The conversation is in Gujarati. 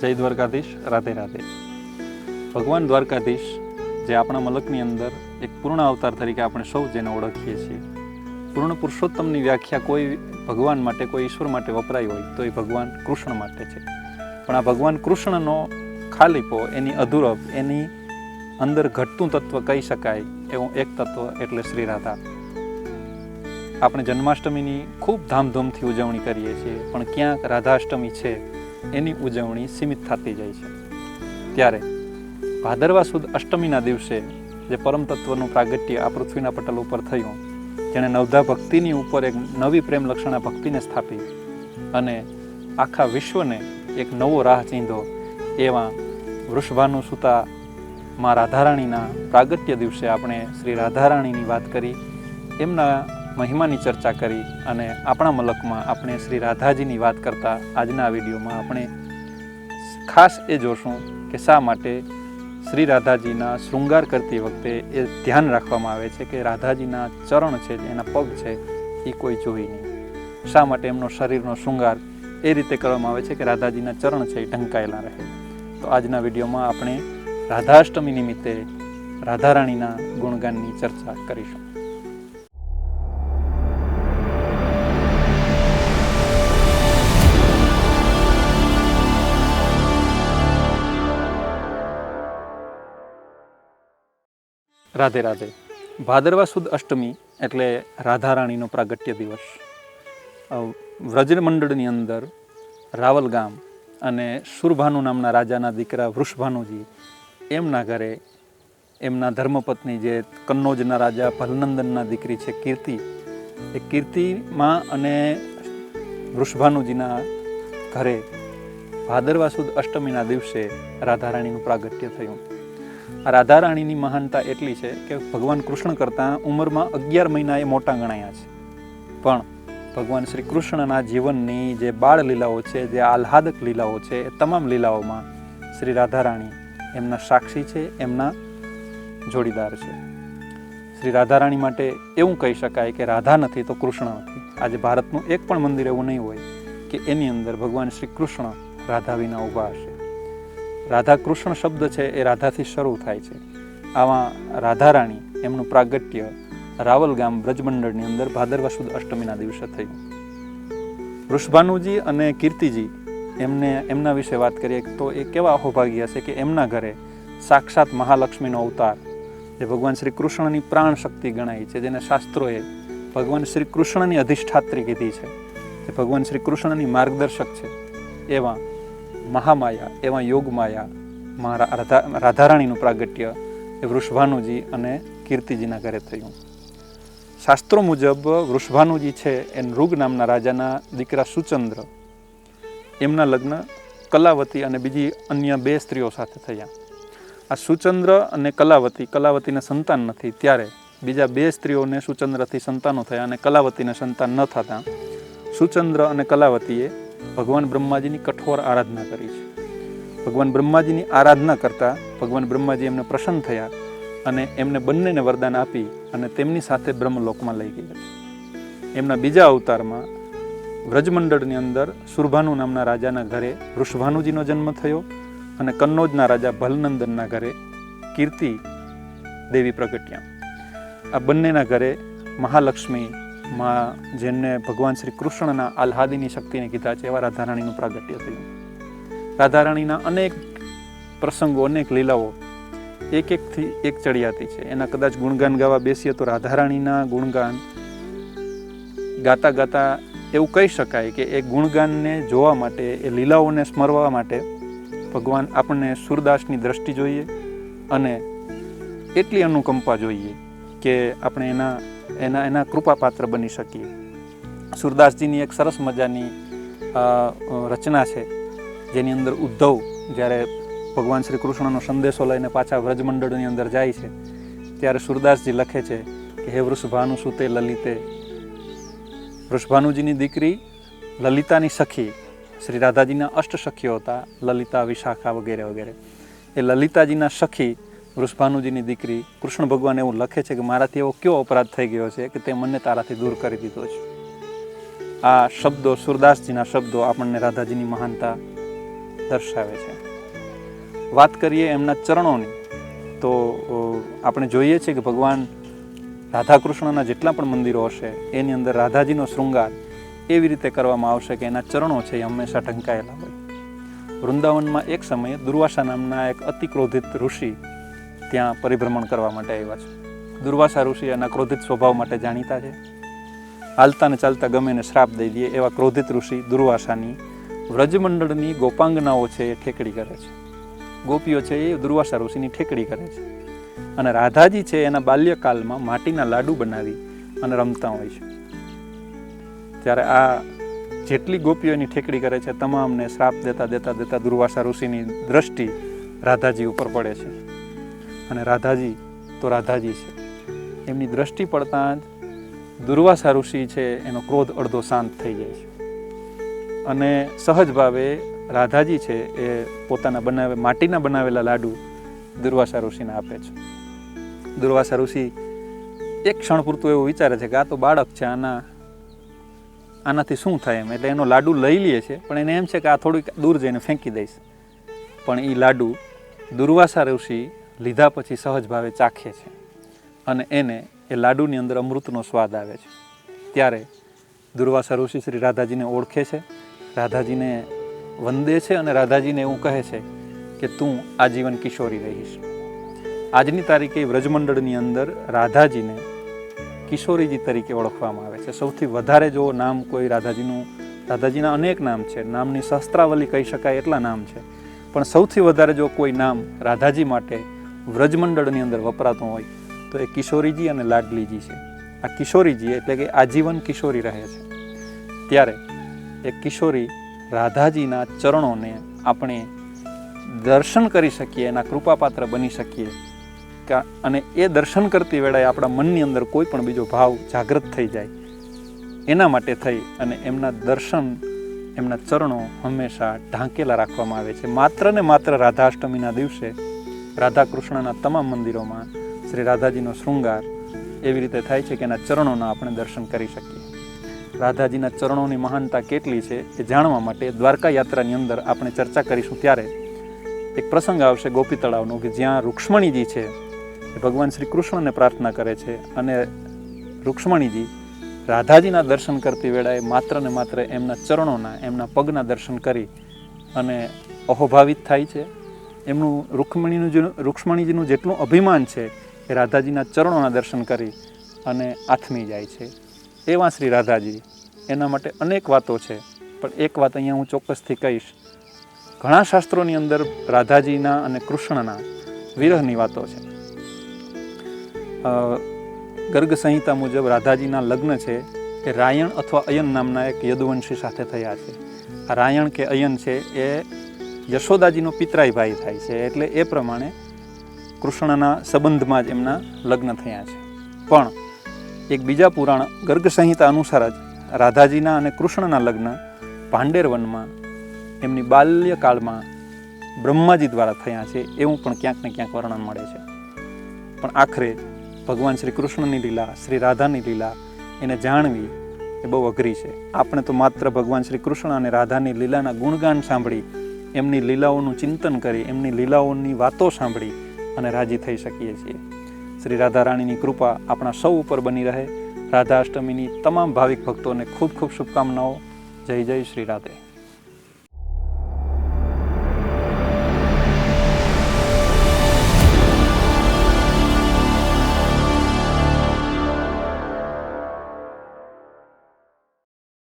જય દ્વારકાધીશ, રાધે રાધે. ભગવાન દ્વારકાધીશ, જે આપણા મલકની અંદર એક પૂર્ણ અવતાર તરીકે આપણે સૌ જેને ઓળખીએ છીએ. પૂર્ણ પુરુષોત્તમની વ્યાખ્યા કોઈ ભગવાન માટે, કોઈ ઈશ્વર માટે વપરાય હોય, તો એ ભગવાન કૃષ્ણ માટે છે. પણ આ ભગવાન કૃષ્ણનો ખાલીપો, એની અધૂરપ, એની અંદર ઘટતું તત્વ કહી શકાય એવું એક તત્વ એટલે શ્રી રાધા. આપણે જન્માષ્ટમીની ખૂબ ધામધૂમથી ઉજવણી કરીએ છીએ, પણ ક્યાંક રાધાષ્ટમી છે એની ઉજવણી સીમિત થતી જાય છે. ત્યારે ભાદરવા સુદ અષ્ટમીના દિવસે જે પરમ તત્વનું પ્રાગટ્ય આ પૃથ્વીના પટલ ઉપર થયું, જેણે નવધા ભક્તિની ઉપર એક નવી પ્રેમ લક્ષણા ભક્તિને સ્થાપી અને આખા વિશ્વને એક નવો રાહ ચીંધો એવા વૃષભાનુ સુતા માં રાધારાણીના પ્રાગટ્ય દિવસે આપણે શ્રી રાધારાણીની વાત કરી. એમના મહિમાની ચર્ચા કરી અને આપણા મલકમાં આપણે શ્રી રાધાજીની વાત કરતા આજના વિડીયોમાં આપણે ખાસ એ જોશું કે શા માટે શ્રી રાધાજીના શૃંગાર કરતી વખતે એ ધ્યાન રાખવામાં આવે છે કે રાધાજીના ચરણ છે એના પગ છે એ કોઈ જોઈ નહીં. શા માટે એમનો શરીરનો શૃંગાર એ રીતે કરવામાં આવે છે કે રાધાજીના ચરણ છે એ ઢંકાયેલા રહે. તો આજના વિડીયોમાં આપણે રાધાષ્ટમી નિમિત્તે રાધારાણીના ગુણગાનની ચર્ચા કરીશું. રાધે રાધે. ભાદરવા સુદ અષ્ટમી એટલે રાધારાણીનો પ્રાગટ્ય દિવસ. વ્રજમંડળની મંડળની અંદર રાવલ ગામ અને સુરભાનુ નામના રાજાના દીકરા વૃષભાનુજી એમના ઘરે એમના ધર્મપત્ની જે કન્નોજના રાજા ભલનંદનના દીકરી છે કીર્તિ, એ કીર્તિમાં અને વૃષભાનુજીના ઘરે ભાદરવા સુદ અષ્ટમીના દિવસે રાધારાણીનું પ્રાગટ્ય થયું. આ રાધારાણીની મહાનતા એટલી છે કે ભગવાન કૃષ્ણ કરતાં ઉંમરમાં અગિયાર મહિના એ મોટા ગણાયા છે. પણ ભગવાન શ્રી કૃષ્ણના જીવનની જે બાળ લીલાઓ છે, જે આહ્લાદક લીલાઓ છે, એ તમામ લીલાઓમાં શ્રી રાધારાણી એમના સાક્ષી છે, એમના જોડીદાર છે. શ્રી રાધારાણી માટે એવું કહી શકાય કે રાધા નથી તો કૃષ્ણ નથી. આજે ભારતનું એક પણ મંદિર એવું નહીં હોય કે એની અંદર ભગવાન શ્રી કૃષ્ણ રાધા વિના ઊભા હશે. રાધા કૃષ્ણ શબ્દ છે એ રાધાથી શરૂ થાય છે. આવા રાધારાણી એમનું પ્રાગટ્ય રાવલ ગામ બ્રજમંડળની અંદર ભાદરવા સુદ અષ્ટમીના દિવસે થયું. વૃષભાનુજી અને કીર્તિજી એમને એમના વિશે વાત કરીએ તો એ કેવા અહોભાગ્ય હશે કે એમના ઘરે સાક્ષાત મહાલક્ષ્મીનો અવતાર જે ભગવાન શ્રી કૃષ્ણની પ્રાણ શક્તિ ગણાય છે, જેને શાસ્ત્રોએ ભગવાન શ્રી કૃષ્ણની અધિષ્ઠાત્રી કીધી છે. જે ભગવાન શ્રી કૃષ્ણની માર્ગદર્શક છે એવા મહામાયા, એવા યોગમાયા મારા રાધા, રાધારાણીનું પ્રાગટ્ય એ વૃષભાનુજી અને કીર્તિજીના ઘરે થયું. શાસ્ત્રો મુજબ વૃષભાનુજી છે એ નૃગ નામના રાજાના દીકરા સુચંદ્ર. એમના લગ્ન કલાવતી અને બીજી અન્ય બે સ્ત્રીઓ સાથે થયા. આ સુચંદ્ર અને કલાવતી કલાવતીને સંતાન નથી. ત્યારે બીજા બે સ્ત્રીઓને સુચંદ્રથી સંતાનો થયા અને કલાવતીને સંતાન ન થતાં સુચંદ્ર અને કલાવતીએ ભગવાન બ્રહ્માજીની કઠોર આરાધના કરી છે. ભગવાન બ્રહ્માજીની આરાધના કરતાં ભગવાન બ્રહ્માજી એમને પ્રસન્ન થયા અને એમને બંનેને વરદાન આપી અને તેમની સાથે બ્રહ્મલોકમાં લઈ ગયા એમના બીજા અવતારમાં વ્રજમંડળની અંદર સુરભાનુ નામના રાજાના ઘરે વૃષભાનુજીનો જન્મ થયો અને કન્નોજના રાજા ભલનંદનના ઘરે કીર્તિ દેવી પ્રગટ્યા. આ બંનેના ઘરે મહાલક્ષ્મી માં જેમને ભગવાન શ્રી કૃષ્ણના આહ્લાદીની શક્તિને કીધા છે, એવા રાધારાણીનું પ્રાગટ્ય થયું. રાધારાણીના અનેક પ્રસંગો, અનેક લીલાઓ એક એકથી એક ચડિયાતી છે. એના કદાચ ગુણગાન ગાવા બેસીએ તો રાધારાણીના ગુણગાન ગાતા ગાતા એવું કહી શકાય કે એ ગુણગાનને જોવા માટે, એ લીલાઓને સ્મરવા માટે ભગવાન આપણને સુરદાસની દ્રષ્ટિ જોઈએ અને એટલી અનુકંપા જોઈએ કે આપણે એના એના એના કૃપાપાત્ર બની શકીએ. સુરદાસજીની એક સરસ મજાની રચના છે, જેની અંદર ઉદ્ધવ જ્યારે ભગવાન શ્રી કૃષ્ણનો સંદેશો લઈને પાછા વ્રજમંડળની અંદર જાય છે, ત્યારે સુરદાસજી લખે છે કે, હે વૃષભાનુ સુતે લલિતે? વૃષભાનુજીની દીકરી લલિતાની સખી, શ્રી રાધાજીના અષ્ટ સખીઓ હતા, લલિતા, વિશાખા વગેરે વગેરે. એ લલિતાજીના સખી વૃષભાનુજીની દીકરી કૃષ્ણ ભગવાન એવું લખે છે કે મારાથી એવો કયો અપરાધ થઈ ગયો છે કે તે મને તારાથી દૂર કરી દીધો છે? આ શબ્દો સુરદાસજીના શબ્દો આપણને રાધાજીની મહાનતા દર્શાવે છે. વાત કરીએ એમના ચરણોની, તો આપણે જોઈએ છીએ કે ભગવાન રાધા કૃષ્ણના જેટલા પણ મંદિરો હશે, એની અંદર રાધાજીનો શૃંગાર એવી રીતે કરવામાં આવશે કે એના ચરણો છે એ હંમેશા ઢંકાયેલા હોય. વૃંદાવનમાં એક સમયે દુર્વાસા નામના એક અતિ ક્રોધિત ઋષિ ત્યાં પરિભ્રમણ કરવા માટે આવ્યા છે. દુર્વાસા ઋષિ એના ક્રોધિત સ્વભાવ માટે જાણીતા છે. હાલતા ને ચાલતા ગમે એને શ્રાપ દઈ દે એવા ક્રોધિત ઋષિ દુર્વાસાની વ્રજમંડળની ગોપાંગનાઓ છે એ ઠેકડી કરે છે. ગોપીઓ છે એ દુર્વાસા ઋષિની ઠેકડી કરે છે. અને રાધાજી છે એના બાલ્યકાલમાં માટીના લાડુ બનાવી અને રમતા હોય છે. ત્યારે આ જેટલી ગોપીઓની ઠેકડી કરે છે, તમામને શ્રાપ દેતા દેતા દેતા દુર્વાસા ઋષિની દ્રષ્ટિ રાધાજી ઉપર પડે છે. અને રાધાજી તો રાધાજી છે. એમની દ્રષ્ટિ પડતાં જ દુર્વાસા ઋષિ છે, એનો ક્રોધ અડધો શાંત થઈ જાય છે. અને સહજ ભાવે રાધાજી છે, એ પોતાના બનાવે, માટીના બનાવેલા લાડુ દુર્વાસા ઋષિને આપે છે. દુર્વાસા ઋષિ એક ક્ષણ પૂરતું એવું વિચારે છે કે આ તો બાળક છે, આના, આનાથી શું થાય એમ? એટલે એનો લાડુ લઈ લે છે, પણ એને એમ છે કે આ થોડીક દૂર જઈને ફેંકી દઈશ. પણ એ લાડુ દુર્વાસા ઋષિ લીધા પછી સહજ ભાવે ચાખે છે. અને એને એ લાડુની અંદર અમૃતનો સ્વાદ આવે છે. ત્યારે દુર્વાસા ઋષિ શ્રી રાધાજીને ઓળખે છે. રાધાજીને વંદે છે અને રાધાજીને એવું કહે છે કે તું આજીવન કિશોરી રહીશ. આજની તારીખે વ્રજમંડળની અંદર રાધાજીને કિશોરીજી તરીકે ઓળખવામાં આવે છે. સૌથી વધારે જો નામ કોઈ રાધાજીનું, રાધાજીના અનેક નામ છે. નામની શસ્ત્રાવલી કહી શકાય એટલા નામ છે. પણ સૌથી વધારે જો કોઈ નામ રાધાજી માટે વ્રજમંડળની અંદર વપરાતું હોય, તો એ કિશોરીજી અને લાડલીજી છે. આ કિશોરીજી એટલે કે આજીવન કિશોરી રહે છે. ત્યારે એ કિશોરી રાધાજીના ચરણોને આપણે દર્શન કરી શકીએ, એના કૃપાપાત્ર બની શકીએ. અને એ દર્શન કરતી વેળાએ આપણા મનની અંદર કોઈ પણ બીજો ભાવ જાગૃત થઈ જાય. એના માટે થઈ અને એમના દર્શન, એમના ચરણો હંમેશા ઢાંકેલા રાખવામાં આવે છે. માત્ર ને માત્ર રાધાષ્ટમીના દિવસે રાધા કૃષ્ણના તમામ મંદિરોમાં શ્રી રાધાજીનો શૃંગાર એવી રીતે થાય છે કે એના ચરણોના આપણે દર્શન કરી શકીએ. રાધાજીના ચરણોની મહાનતા કેટલી છે એ જાણવા માટે દ્વારકા યાત્રાની અંદર આપણે ચર્ચા કરીશું ત્યારે એક પ્રસંગ આવશે ગોપી તળાવનો કે જ્યાં રૂક્ષ્મણીજી છે. એ ભગવાન શ્રી કૃષ્ણને પ્રાર્થના કરે છે અને રૂક્ષ્મણીજી રાધાજીના દર્શન કરતી વેળાએ માત્ર ને માત્ર એમના ચરણોના, એમના પગના દર્શન કરી અને અહોભાવિત થાય છે. એમનું રૂક્ષ્મણીનું જે રૂક્ષ્મણીજીનું જેટલું અભિમાન છે એ રાધાજીના ચરણોના દર્શન કરી અને આથમી જાય છે. એવા શ્રી રાધાજી. એના માટે અનેક વાતો છે, પણ એક વાત અહીંયા હું ચોક્કસથી કહીશ. ઘણા શાસ્ત્રોની અંદર રાધાજીના અને કૃષ્ણના વિરહની વાતો છે. ગર્ગ સંહિતા મુજબ રાધાજીના લગ્ન છે એ રાયણ અથવા અયન નામના એક યદુવંશી સાથે થયા છે. આ રાયણ કે અયન છે એ યશોદાજીનો પિતરાઈ ભાઈ થાય છે એટલે એ પ્રમાણે કૃષ્ણના સંબંધમાં જ એમના લગ્ન થયા છે. પણ એક બીજા પુરાણ ગર્ગ સંહિતા અનુસાર જ રાધાજીના અને કૃષ્ણના લગ્ન પાંડેરવનમાં એમની બાલ્યકાળમાં બ્રહ્માજી દ્વારા થયા છે એવું પણ ક્યાંક ને ક્યાંક વર્ણન મળે છે. પણ આખરે ભગવાન શ્રી કૃષ્ણની લીલા, શ્રી રાધાની લીલા એને જાણવી એ બહુ અઘરી છે. આપણે તો માત્ર ભગવાન શ્રી કૃષ્ણ અને રાધાની લીલાના ગુણગાન સાંભળી એમની લીલાઓનું ચિંતન કરી, એમની લીલાઓની વાતો સાંભળી અને રાજી થઈ શકીએ છીએ. શ્રી રાધારાણીની કૃપા આપણા સૌ ઉપર બની રહે. રાધા અષ્ટમીની તમામ ભાવિક ભક્તોને ખૂબ ખૂબ શુભકામનાઓ. જય જય શ્રી રાધે.